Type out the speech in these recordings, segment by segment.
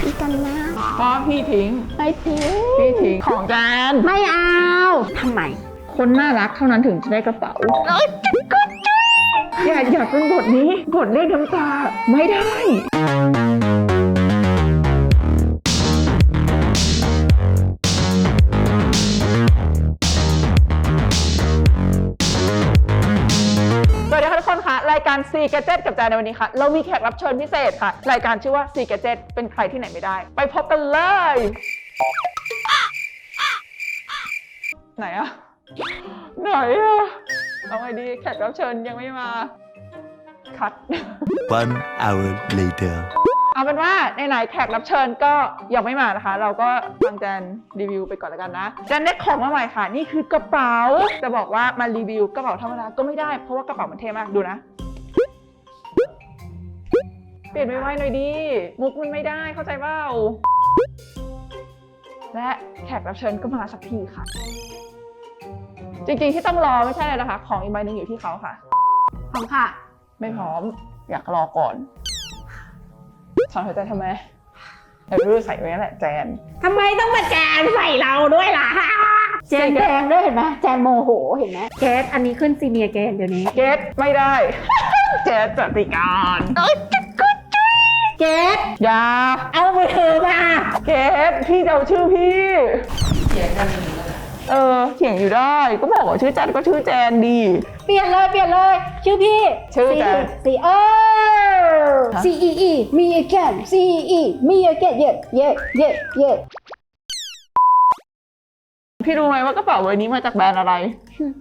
พี่กันนะเพราะพี่ทิ้งไม่ทิ้งพี่ทิ้งของจานไม่เอาทำไม คนน่ารักเท่านั้นถึงจะได้กระเป๋า อย่าอย่าเป็นบทนี้บทเรียกน้ำตาไม่ได้ การ C g a d g e t กับจานในวันนี้ค่ะ เรามีแขกรับเชิญพิเศษค่ะ รายการชื่อว่า C g a d g e t เป็นใครที่ไหนไม่ได้ ไปพบกันเลย ไหนอะไหนอะเอาไงดีแขกรับเชิญยังไม่มาคัด One hour later. เอาเป็นว่าไหนๆแขกรับเชิญก็ยังไม่มานะคะ เราก็ฟังแจนรีวิวไปก่อนแล้วกันนะแจนได้ของมาใหม่ค่ะ นี่คือกระเป๋า จะบอกว่ามารีวิวกระเป๋าธรรมดาก็ไม่ได้เพราะว่ากระเป๋ามันเท่มากดูนะ เปลี่ยนไวๆหน่อยดีมุกมันไม่ได้เข้าใจเปล่าและแขกรับเชิญก็มาสักทีค่ะ จริงๆที่ต้องรอไม่ใช่เลยนะคะ ของอีกใบหนึ่งอยู่ที่เขาค่ะของค่ะ ไม่พร้อม อยากรอก่อนถอนหายใจทำไมเดี๋ยวรู้ใส่ไว้นั่นแหละแจน ทำไมต้องมาแจนใส่เราด้วยล่ะ แจนแดงด้วยเห็นไหมแจนโมโหเห็นไหมแกสอันนี้ขึ้นซีเนียร์แกนเดี๋ยวนี้ เกตไม่ได้เกตจติการ เกสอย่าเอามือถือมา เกตพี่จะเอาชื่อพี่เถียงกันเออเถียงอยู่ได้ ก็บอกว่าชื่อแจนก็ชื่อแจนดี เปลี่ยนเลยเปลี่ยนเลย ชื่อพี่ชื่อแจนสีเออ C E E me again C E E me again เย่เย่เย่เย่ พี่รู้ไหมว่ากระเป๋าใบนี้มาจากแบรนด์อะไร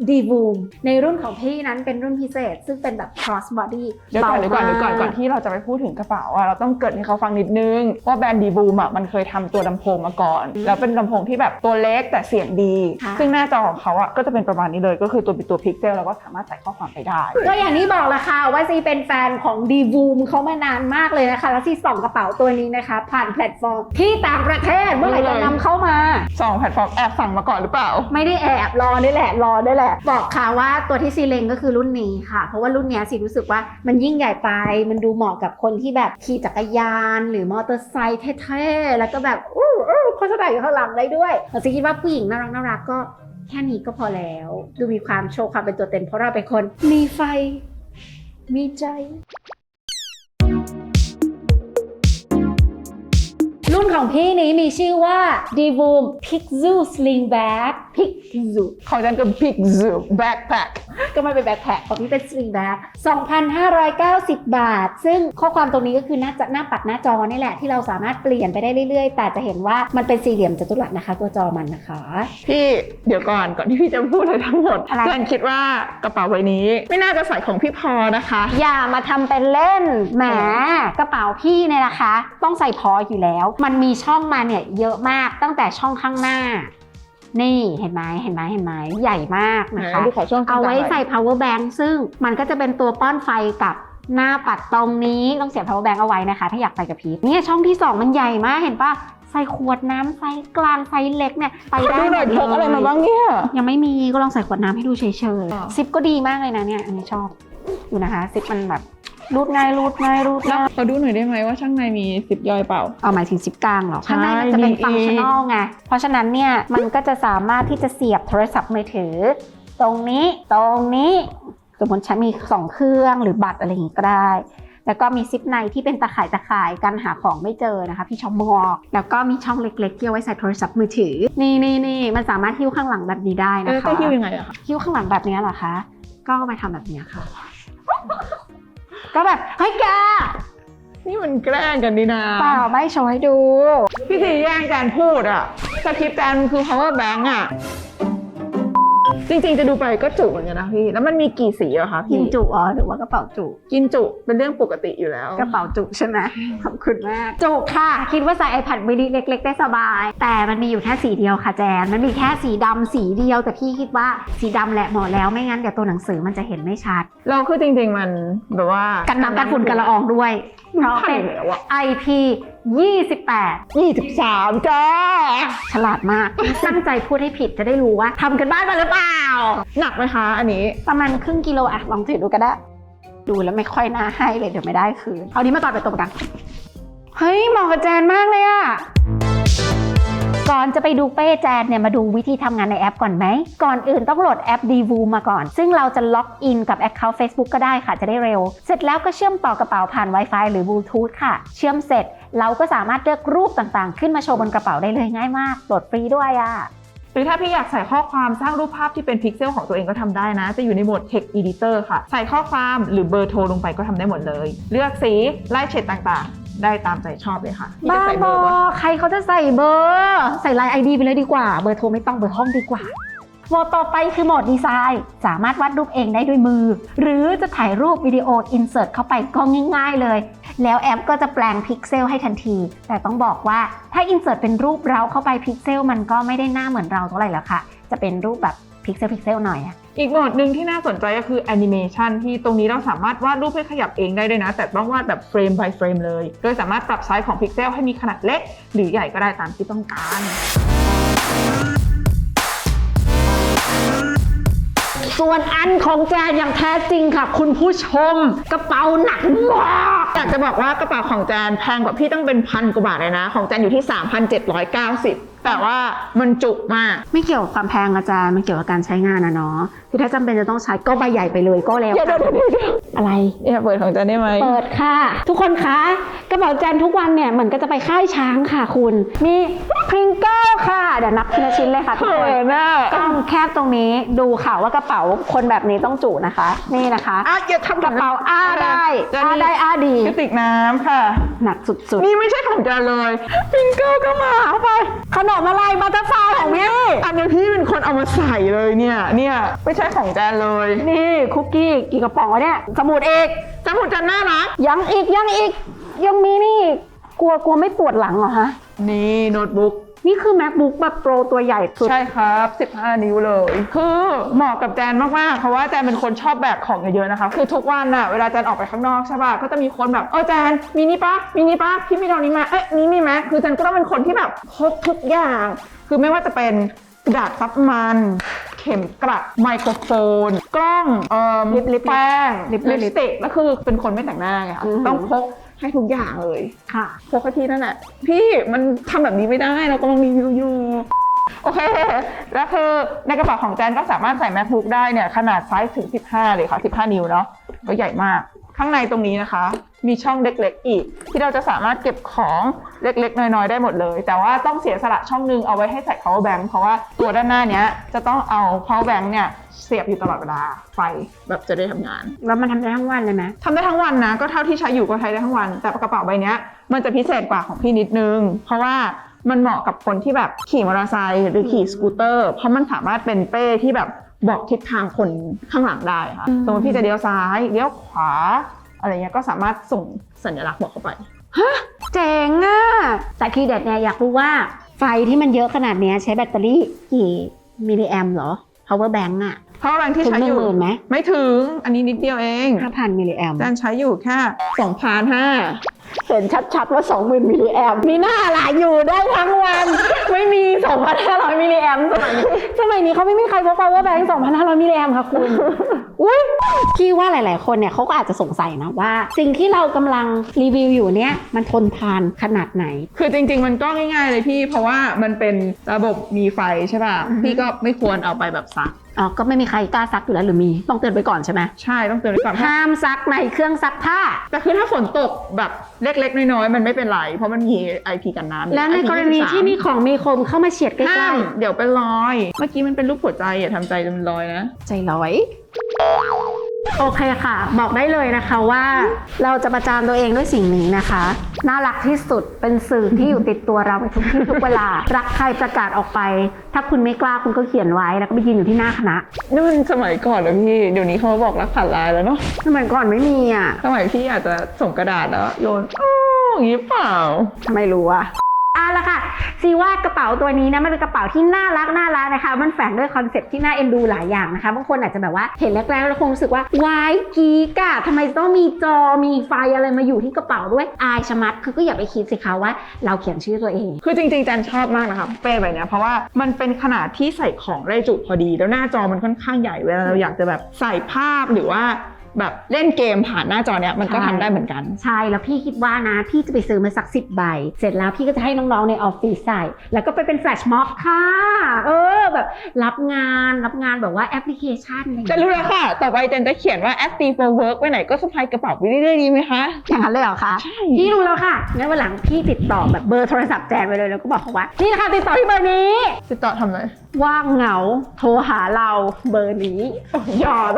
ดีบูมในรุ่นของพี่นั้นเป็นรุ่นพิเศษ ซึ่งเป็นแบบ cross body เดี๋ยวก่อนเดี๋ยวก่อนเดี๋ยวก่อนก่อนที่เราจะไปพูดถึงกระเป๋าอะเราต้องเกริดให้เขาฟังนิดนึง ว่าแบรนด์ดีบูมอะมันเคยทำตัวลำโพงมาก่อน แล้วเป็นลำโพงที่แบบตัวเล็กแต่เสียงดีค่ะซึ่งหน้าจอของเขาอะก็จะเป็นประมาณนี้เลยก็คือตัวเป็นตัวพิกเซลแล้วก็สามารถใส่ข้อความไปได้ ก็อย่างที่บอกละค่ะว่าซีเป็นแฟนของดีบูมเขามานานมากเลยนะคะแล้วซีส่องกระเป๋าตัวนี้นะคะ ผ่านแพลตฟอร์มที่ต่างประเทศเมื่อไหร่จะนำเข้ามาสองแพลตฟอร์มแอบสั่งมาก่อนหรือเปล่า ไม่ได้แอบรอได้แหละรอได้แหละ บอกค่ะว่าตัวที่ซีเลงก็คือรุ่นนี้ค่ะ เพราะว่ารุ่นเนี้ยซีรู้สึกว่ามันยิ่งใหญ่ไป มันดูเหมาะกับคนที่แบบขี่จักรยาน หรือมอเตอร์ไซค์เท่ๆ แล้วก็แบบอู้อู้โฆษณาอยู่ข้างหลังได้ด้วยซีคิดว่าผู้หญิงน่ารักน่ารักก็แค่นี้ก็พอแล้ว ดูมีความโชว์ความเป็นตัวเต็นเพราะเราเป็นคนมีไฟ มีใจ นของพี่นี้มีชื่อว่า d v o o m Pixel Sling Bag Pixel ของฉันคือพิกซูแบ็คแพคก็ไม่เป็นแบ็คแพคของพี่เป็น Sling Bag 2,590 บาท ซึ่งข้อความตรงนี้ก็คือหน้าจะหน้าปัดหน้าจอนี่แหละที่เราสามารถเปลี่ยนไปได้เรื่อยๆ แต่จะเห็นว่ามันเป็นสี่เหลี่ยมจัตุรัสนะคะ ตัวจอมันนะคะ พี่เดี๋ยวก่อนก่อนที่พี่จะพูดอะไรทั้งหมดอะไรแจนคิดว่ากระเป๋าใบนี้ ไม่น่าจะใส่ของพี่พอนะคะ อย่ามาทำเป็นเล่นแหมกระเป๋าพี่เนี่ยนะคะ ต้องใส่พออยู่แล้ว มันมีช่องมาเนี่ยเยอะมากตั้งแต่ช่องข้างหน้า นี่เห็นไหมเห็นไหมเห็นไหมใหญ่มากนะคะไหนดูขอช่วงกลางเอาไว้หน่อยใส่ power bank ซึ่งมันก็จะเป็นตัวป้อนไฟกับหน้าปัดตรงนี้ต้องเสียบ power bank เอาไว้นะคะ ถ้าอยากไปกับพีทเนี่ยช่องที่ 2 มันใหญ่มากเห็นปะใส่ขวดน้ำไซส์กลางไซส์เล็กเนี่ยไปขอได้ดูหน่อยหพมกดอะไรเลมายบ้างเนี่ยยังไม่มีก็ลองใส่ขวดน้ำให้ดูเฉยอ๋อๆซิปก็ดีมากเลยนะเนี่ยอันนี้ชอบดูนะคะ ซิปมันแบบ รูดง่ายรูดง่ายรูดแล้วง่ายขอดูหน่อยได้ไหมว่าข้างในมีสิบย่อยเปล่า เอาหมายถึงซิปกลางเหรอใช่ข้างในมันจะเป็นมีอีกฟังชั่นอลไง เพราะฉะนั้นเนี่ยมันก็จะสามารถที่จะเสียบโทรศัพท์มือถือ ตรงนี้ตรงนี้สมมติฉันมีสองเครื่องหรือบัตรอะไรอย่างงี้ก็ได้ แล้วก็มีซิปในที่เป็นตะข่ายตะข่ายกันหาของไม่เจอนะคะพี่ช่องมอก แล้วก็มีช่องเล็กๆที่เอาไว้ใส่โทรศัพท์มือถือ นี่นี่นี่มันสามารถหิ้วข้างหลังแบบนี้ได้เอนะอคะจะหิ้วยังไงอะคะหิ้วข้างหลังแบบนี้เหรอคะ ก็ไปทำแบบนี้ค่ะ ก็แบบเฮ้ยแกนี่มันแกล้งกันดีนะเปล่าไม่โชว์ให้ดู พี่สีแย่งแจนพูดอะสคริปต์แจนคือ power bank อะ จริงๆจะดูไปก็จุเหมือนกันนะพี่ แล้วมันมีกี่สีอะคะกิพี่นจุอ๋อหรือว่ากระเป๋าจุ กินจุเป็นเรื่องปกติอยู่แล้ว กระเป๋าจุใช่ไหมขอบคุณมาก จุค่ะ คิดว่าใส่ iPad mini เล็ก ๆ ได้สบาย แต่มันมีอยู่แค่สีเดียวค่ะแจน มันมีแค่สีดำสีเดียว แต่พี่คิดว่าสีดำแหละเหมาะแล้วไม่งั้นเดี๋ยวตัวหนังสือมันจะเห็นไม่ชัด เราคือจริงๆมันแบบว่ากักันน้ำกันฝุ่นกันละอองด้วยเพราะใช่เป็นแล้วอะ IP 28ยี่สิบสามจ้า ฉลาดมาก ตั้งใจพูดให้ผิดจะได้รู้ว่าทำกันบ้านมาหรือเปล่า หนักไหมคะอันนี้ ประมาณครึ่งกิโลอะลองถือดูก็ได้ ดูแล้วไม่ค่อยน่าให้เลยเดี๋ยวไม่ได้คืน เอานี้มาก่อนไปตรงกัน เฮ้ยเหมาะกับแจนมากเลยอะ ก่อนจะไปดูเป้แจนเนี่ยมาดูวิธีทำงานในแอปก่อนไหม ก่อนอื่นต้องโหลดแอป d v o มาก่อน ซึ่งเราจะล็อกอินกับ Account Facebook ก็ได้ค่ะจะได้เร็ว เสร็จแล้วก็เชื่อมต่อกระเป๋าผ่าน Wi-Fi หรือ Bluetooth ค่ะ เชื่อมเสร็จเราก็สามารถเลือกรูปต่างๆ ขึ้นมาโชว์บนกระเป๋าได้เลยง่ายมากโหลดฟรีด้วยอะหรือถ้าพี่อยากใส่ข้อความสร้างรูปภาพที่เป็นพิกเซลของตัวเองก็ทำได้นะ จะอยู่ในโหมด Text Editor ค่ะ ใส่ข้อความหรือเบอร์โทรลงไปก็ทำได้หมดเลย เลือกสีไล่เฉดต่างๆ ได้ตามใจชอบเลยค่ะพี่บ้าจะใส่บเบออร์ปะใครเขาจะใส่เบอร์ ใส่ไลน์ไอดีไปเลยดีกว่า เบอร์โทรไม่ต้องเบอร์ห้องดีกว่าโหมดต่อไปคือโหมดดีไซน์ สามารถวาดรูปเองได้ด้วยมือ หรือจะถ่ายรูปวิดีโออินเสิร์ตเข้าไปก็ง่ายๆเลย แล้วแอปก็จะแปลงพิกเซลให้ทันที แต่ต้องบอกว่าถ้าอินเสิร์ตเป็นรูปเราเข้าไปพิกเซลมันก็ไม่ได้หน้าเหมือนเราเท่าไหร่แล้วค่ะ จะเป็นรูปแบบ พิกเซลพิกเซลหน่อยอะอีกโหมดหนึ่งที่น่าสนใจก็คือแอนิเมชันที่ตรงนี้เราสามารถวาดรูปให้ขยับเองได้ด้วยนะ แต่ต้องวาดแบบเฟรม by เฟรมเลย โดยสามารถปรับไซส์ของพิกเซลให้มีขนาดเล็ก หรือใหญ่ก็ได้ตามที่ต้องการส่วนอันของแจนอย่างแท้จริงค่ะ คุณผู้ชมกระเป๋าหนักมากอยากจะบอกว่ากระเป๋าของแจนแพงกว่าพี่ต้องเป็นพันกว่าบาทเลยนะ ของแจนอยู่ที่ 3,790 แต่ว่ามันจุมาก ไม่เกี่ยวกับความแพงอาจารย์มันเกี่ยวกับการใช้งานนะเนาะคือถ้าจำเป็นจะต้องใช้ก็ใบใหญ่ไปเลยก็แล้วเดี๋ยวเดี๋ยวเดี๋ยวเดี๋ยวอะไรอย่าเปิดของแจนได้ไหมเปิดค่ะ ทุกคนคะกระเป๋าแจนทุกวันเนี่ยเหมือนก็จะไปค่ายช้างค่ะ คุณ มีพริงเกิลค่ะ เดี๋ยวนับทีละชิ้นเลยค่ะทุกเขิคนนอะกล้องแคบตรงนี้ดูค่ะว่ากระเป๋าคนแบบนี้ต้องจุนะคะ นี่นะคะอะอย่าทำกระเป๋าอ้าได้แจนอ้ามีได้อ้าดี กระติกน้ำค่ะ หนักสุดนี่ไม่ใช่ของแจนเลยพิงเกิลก็มาเอาไป ๆ ขนมอะไรบัตเตอร์ฟลายของพี่อันนี้พี่เป็นคนเอามาใส่เลยเนี่ยเนี่ยไม่ใช่ของแจนเลย นี่คุกกี้กี่กระป๋องวะเนี่ยสมุดเอกจำหมดแจนน่ารัก ยังอีกยังอีก ยังมีนี่อีกกลัวกลัวไม่ปวดหลังเหรอฮะ นี่โน้ตบุ๊ก นี่คือ macbook แบบโปรตัวใหญ่สุด ใช่ครับ 15 นิ้วเลย คือเหมาะกับแจนมากๆ เพราะว่าแจนเป็นคนชอบแบกของเยอะๆนะคะ คือทุกวันอะเวลาแจนออกไปข้างนอกใช่ป่ะ ก็จะมีคนแบบ เออแจน มีนี่ปะมีนี่ปะพี่ไม่เอานี้มาเอ๊ะนี้มีไหมคือแจนก็ต้องเป็นคนที่แบบพกทุกอย่าง คือไม่ว่าจะเป็นกระดาษซับมัน เข็มกลัดไมโครโฟน กล้องเอ่อลิปลิปแป้งลิลิปปลิปสติกแล้วคือเป็นคนไม่แต่งหน้าไงคะอือหือต้องพก ให้ทุกอย่างเลยค่ะพกแค่ที่นั่นแหละพี่มันทำแบบนี้ไม่ได้เรากำลังรีวิวอยู่โอเค แล้วคือในกระเป๋าของแจนก็สามารถใส่ macbook ได้เนี่ยขนาดไซส์ถึง 15 เลยค่ะ 15 นิ้วเนาะก็ใหญ่มาก ข้างในตรงนี้นะคะ มีช่องเล็กๆอีก ที่เราจะสามารถเก็บของเล็กๆ น้อยๆ ได้หมดเลย แต่ว่าต้องเสียสละช่องหนึงเอาไว้ให้ใส่ power bank เพราะว่าตัวด้านหน้าเนี้ยจะต้องเอา power bank เนี่ยเสียบอยู่ตลอดเวลาไฟแบบจะได้ทำงาน แล้วมันทำได้ทั้งวันเลยไหมทำได้ทั้งวันนะ ก็เท่าที่ใช้อยู่ก็ใช้ได้ทั้งวัน แต่กระเป๋าใบเนี้ยมันจะพิเศษกว่าของพี่นิดนึง เพราะว่ามันเหมาะกับคนที่แบบขี่มอเตอร์ไซค์หรือขี่สกูตเตอร์ เพราะมันสามารถเป็นเป้ที่แบบ บอกทิศทางคนข้างหลังได้ค่ะอืมสมมติพี่จะเลี้ยวซ้ายเลี้ยวขวา อะไรเงี้ยก็สามารถส่งสัญลักษณ์บอกเข้าไปเจ๋งอะแต่ทีเด็ดเนี่ยอยากรู้ว่าไฟที่มันเยอะขนาดเนี้ยใช้แบตเตอรี่กี่มิลลิแอมเหรอ power bank อะเพราะแบงค์ที่ถึงใช้หนึ่องยู่หมื่นไหมไม่ถึงอันนี้นิดเดียวเองห้าพันมิลลิแอมแจนใช้อยู่แค่สองพันห้า เห็นชัดๆว่า 20,000มิลลิแอมมีหน้าหลายอยู่ได้ทั้งวัน ไม่มี 2,500มิลลิแอมสมัยนี้สมัยนี้เขาไม่มีใครพก power bank 2,500มิลลิแอมค่ะคุณ อุ้ย พี่ว่าหลาย ๆ คนเนี่ยเขาก็อาจจะสงสัยนะว่า สิ่งที่เรากำลังรีวิวอยู่เนี่ยมันทนทานขนาดไหน คือจริง ๆ มันก็ง่าย ๆ เลยพี่ เพราะว่ามันเป็นระบบมีไฟใช่ป่ะอือฮึพี่ก็ไม่ควรเอาไปแบบซัก อ๋อ ก็ไม่มีใครกล้าซักอยู่แล้วหรือมี ต้องเตือนไปก่อนใช่ไหมใช่ต้องเตือนไว้ก่อนห้ามซักในเครื่องซักผ้า แต่คือถ้าฝนตกแบบเล็ก ๆ น้อย ๆ มันไม่เป็นไร เพราะมันมี IP กันน้ำแล้วใน IP กรณีที่มีของมีคมเข้ามาเฉียดใกห้าล้มเดี๋ยวเป็นรอย เมื่อกี้มันเป็นรูปหัวใจอย่าทำใจจนเป็นรอยนะ ๆใจร้อย โอเคค่ะ บอกได้เลยนะคะว่าเราจะประจานตัวเองด้วยสิ่งนี้นะคะ น่ารักที่สุดเป็นสื่อที่อยู่ติดตัวเราไปทุกที่ทุกเวลา รักใครประกาศออกไป ถ้าคุณไม่กล้าคุณก็เขียนไว้แล้วก็ไปยืนอยู่ที่หน้าคณะนี่มันสมัยก่อนแล้วพี่ เดี๋ยวนี้เขาบอกรักผ่านไลน์แล้วเนาะสมัยก่อนไม่มีอะสมัยพี่อาจจะส่งกระดาษแล้วโยนอ้าวอย่างนี้เปล่าทำไมรู้อะ เอาละค่ะซีว่ากระเป๋าตัวนี้นะมันเป็นกระเป๋าที่น่ารักน่ารักนะคะ มันแฝงด้วยคอนเซ็ปต์ที่น่าเอ็นดูหลายอย่างนะคะบางคนอาจจะแบบว่าเห็นแรกๆแล้วคงรู้สึกว่าวายกีกะทำไมต้องมีจอมีไฟอะไรมาอยู่ที่กระเป๋าด้วยอายชะมัดคือก็อย่าไปคิดสิคะว่า เราเขียนชื่อตัวเอง คือจริงๆแจนชอบมากนะคะเป้ใบเนี้ยเพราะว่ามันเป็นขนาดที่ใส่ของได้จุพอดี แล้วหน้าจอมันค่อนข้างใหญ่เวลาเราอยากจะแบบใส่ภาพหรือว่า แบบเล่นเกมผ่านหน้าจอเนี้ยมันก็ใช่ทำได้เหมือนกัน ใช่แล้วพี่คิดว่านะพี่จะไปซื้อมาสักสิบใบ เสร็จแล้วพี่ก็จะให้น้องๆในออฟฟิศใส่ แล้วก็ไปเป็นแฟลชม็อบค่ะ เออแบบรับงานรับงานแบบว่าแอปพลิเคชันอะไรอย่างจะเงี้ยรู้แล้วค่ะ ต่อไปเจนจะเขียนว่า active for work ไปไหนก็สะพายกระเป๋าไปเรื่อยๆดีไหมคะอย่างนั้นเลยเหรอคะใช่พี่รู้แล้วค่ะงั้นวันหลังพี่ติดต่อแบบเบอร์โทรศัพท์แจนไปเลยแล้วก็บอกเขาว่านี่นะคะติดต่อที่เบอร์นี้ ติดต่อทำเลยว่างเหงาโทรหาเราเบอร์นี้หยอด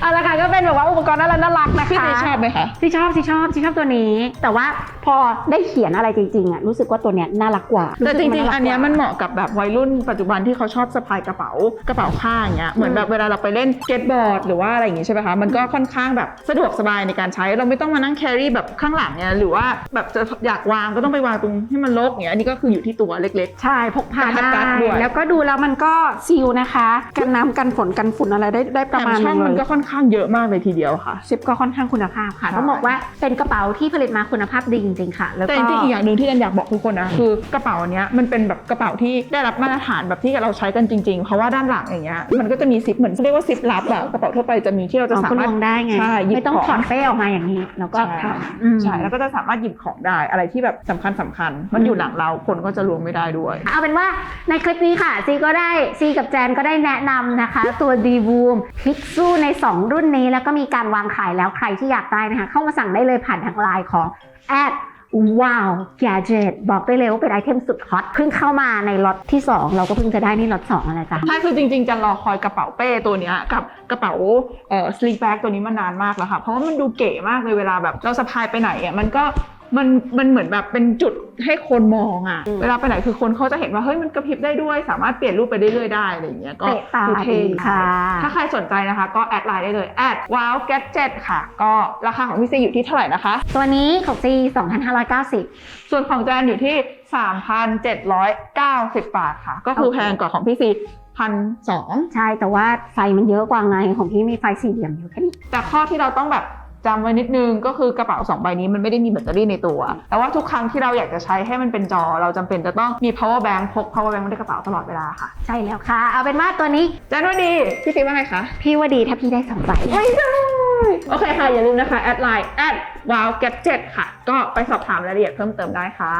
เอาละค่ะก็เป็นแบบว่าอุปกรณ์น่ารักน่ารักนะคะพี่ตีชอบไหมคะที่ชอบที่ชอบที่ชอบตัวนี้ แต่ว่าพอได้เขียนอะไรจริงๆอะรู้สึกว่าตัวเนี้ยน่ารักกว่าแต่จริงสึกๆว่าาอักนเนี้ยกว่ามันเหมาะกับแบบวัยรุ่นปัจจุบันที่เขาชอบสะพายกระเป๋ากระเป๋าข้างอย่างเงี้ยเหมือนแบบเวลาเราไปเล่นสเก็ตบอร์ดหรือว่าอะไรอย่างงี้ใช่ไหมคะมันก็ค่อนข้างแบบสะดวกสบายในการใช้เราไม่ต้องมานั่งแครี่แบบข้างหลังเนี่ยหรือว่าแบบจะอยากวางก็ต้องไปวางตรงที่มันรกอย่างเงี้ยอันนี้ก็คืออยู่ที่ตัวเล็กใช่พกพาประทัได้ดรัดด้วยแล้วก็ดูแล้วมันก็ซีลนะคะกันน้ำกันฝนกันฝุ่นอะไรได้ได้ๆประแถมมาณช่องนึมันงเลก็ยค่อนข้างเยอะมากเลยทีเดียวค่ะ ซิปก็ค่อนข้างคุณภาพค่ะ ใช่ ต้องบอกว่าเป็นกระเป๋าที่ผลิตมาคุณภาพดีจริงๆค่ะ แล้วแต่ก็จริงๆอีกอย่างหนึ่งที่จันอยากบอกทุกคนนะคือกระเป๋าอันเนี้ยมันเป็นแบบกระเป๋าที่ได้รับมาตรฐานแบบที่เราใช้กันจริงๆ เพราะว่าด้านหลังอย่างเงี้ยมันก็จะมีซิปเหมือนเขาเรียกว่าซิปลับอะกระเป๋าทั่วไปจะมีที่เราจะอ๋อสาคุณมารลถงได้ไง ใช่หยิบไม่ต้องของ ถอดเป้ออกมาอย่างนี้ แล้วก็ใช่ทำอืม ใช่แล้วก็จะสามารถหยิบของได้อะไรที่แบบสำคัญสำคัญมันอยู่หลังเราคนก็จะล้วงไม่ได้ด้วย เอาเป็นว่าในคลิปนี้ค่ะ ซีก็ได้ซีกับแจนก็ได้แนะนำนะคะ ตัว d ี o ูมพิกซูใน 2รุ่นนี้แล้วก็มีการวางขายแล้วใครที่อยากได้นะคะ เข้ามาสั่งได้เลยผ่านทางไลน์ของแอดว้าวแกเจตบอกได้เลยว่าเป็นไอเทมสุดฮอตเพิ่งเข้ามาในล็อตที่ 2 เราก็เพิ่งจะได้นี่ล็อต2อะไรจ้ะใช่คือจริงๆ จะรอคอยกระเป๋าเป้ตัวเนี้ยกับกระเป๋าเอ่อสลีปแบ็กตัวนี้มานานมากแล้วค่ะ เพราะว่ามันดูเก๋มากเลยเวลาแบบเราสะพายไปไหนอะมันก็ มันมันเหมือนแบบเป็นจุดให้คนมองอะอืมเวลาไปไหนคือคนเขาจะเห็นว่าเฮ้ยมันกระพริบได้ด้วย สามารถเปลี่ยนรูปไปเรื่อยๆได้อะไรอย่างเงี้ยก็เตะตาดูเท่ดีค่ะ ถ้าใครสนใจนะคะ ก็แอดไลน์ได้เลยแอดว้าวแกจ e t ค่ะ ก็ราคาของพี่ซีอยู่ที่เท่าไหร่นะคะ ตัวนี้ของซี2,590 ส่วนของแจนอยู่ที่ 3,790 บาทค่ะ ก็คือโอเคแพงกว่าของพี่ซีพันสองใช่แต่ว่าไฟมันเยอะกว่าไงของพี่มีไฟสี่เหลี่ยมอยู่แค่นี้แต่ข้อที่เราต้องแบบ จำไว้นิดนึงก็คือกระเป๋า2ใบนี้มันไม่ได้มีแบตเตอรี่ในตัว แต่ว่าทุกครั้งที่เราอยากจะใช้ให้มันเป็นจอ เราจำเป็นจะต้องมี power bank พก power bank ไว้ในกระเป๋าตลอดเวลาค่ะ ใช่แล้วค่ะ เอาเป็นว่าตัวนี้แจนว่าดี พี่ซีว่าไงคะ พี่ว่าดีถ้าพี่ได้สองใบไม่ได้โอเคค่ะ อย่าลืมนะคะแอดไลน์แอด wow gadget ค่ะ ก็ไปสอบถามรายละเอียดเพิ่มเติมได้ค่ะ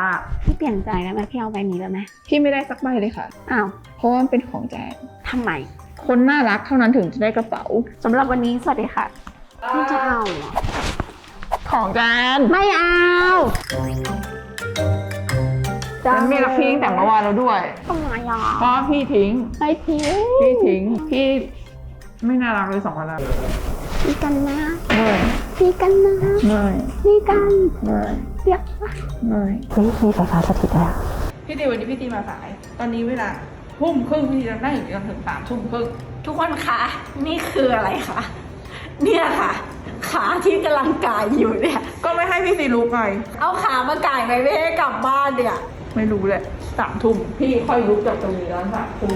พี่เปลี่ยนใจแล้วไหมพี่เอาใบนี้แล้วไหมพี่ไม่ได้สักใบเลยค่ะอ้าวเพราะว่ามันเป็นของแจนทำไมคนน่ารักเท่านั้นถึงจะได้กระเป๋าสำหรับวันนี้สวัสดีค่ะ พี่จะเอาเหรอของแจนไม่เอาแจนไม่รักพี่ตั้งแต่เมื่อวานแล้วด้วย ทำไมอะเพราะว่าพี่ทิ้ง ไม่ทิ้งพี่ทิ้ง พี่ไม่น่ารักเลยสองวันแล้วพี่กันนะเมื่อยพี่กันนะเมื่อยพี่กันเมื่อยเดี๋ยวเมื่อยเฮ้ยมีไฟฟ้าสถิตแล้วพี่ตีวันนี้พี่ตีมาสาย ตอนนี้เวลาทุ่มครึ่งพี่จะนั่งอยู่จนถึงสามทุ่มครึ่งทุกคนคะ นี่คืออะไรคะ เนี่ยค่ะ ขาที่กำลังกายอยู่เนี่ย ก็ไม่ให้พี่ตีรู้ไงเอาขามาก่ายไปไม่ให้กลับบ้านเนี่ย ไม่รู้แหละสามทุ่มพี่ค่อยลุกจากตรงนี้แล้วสามทุ่ม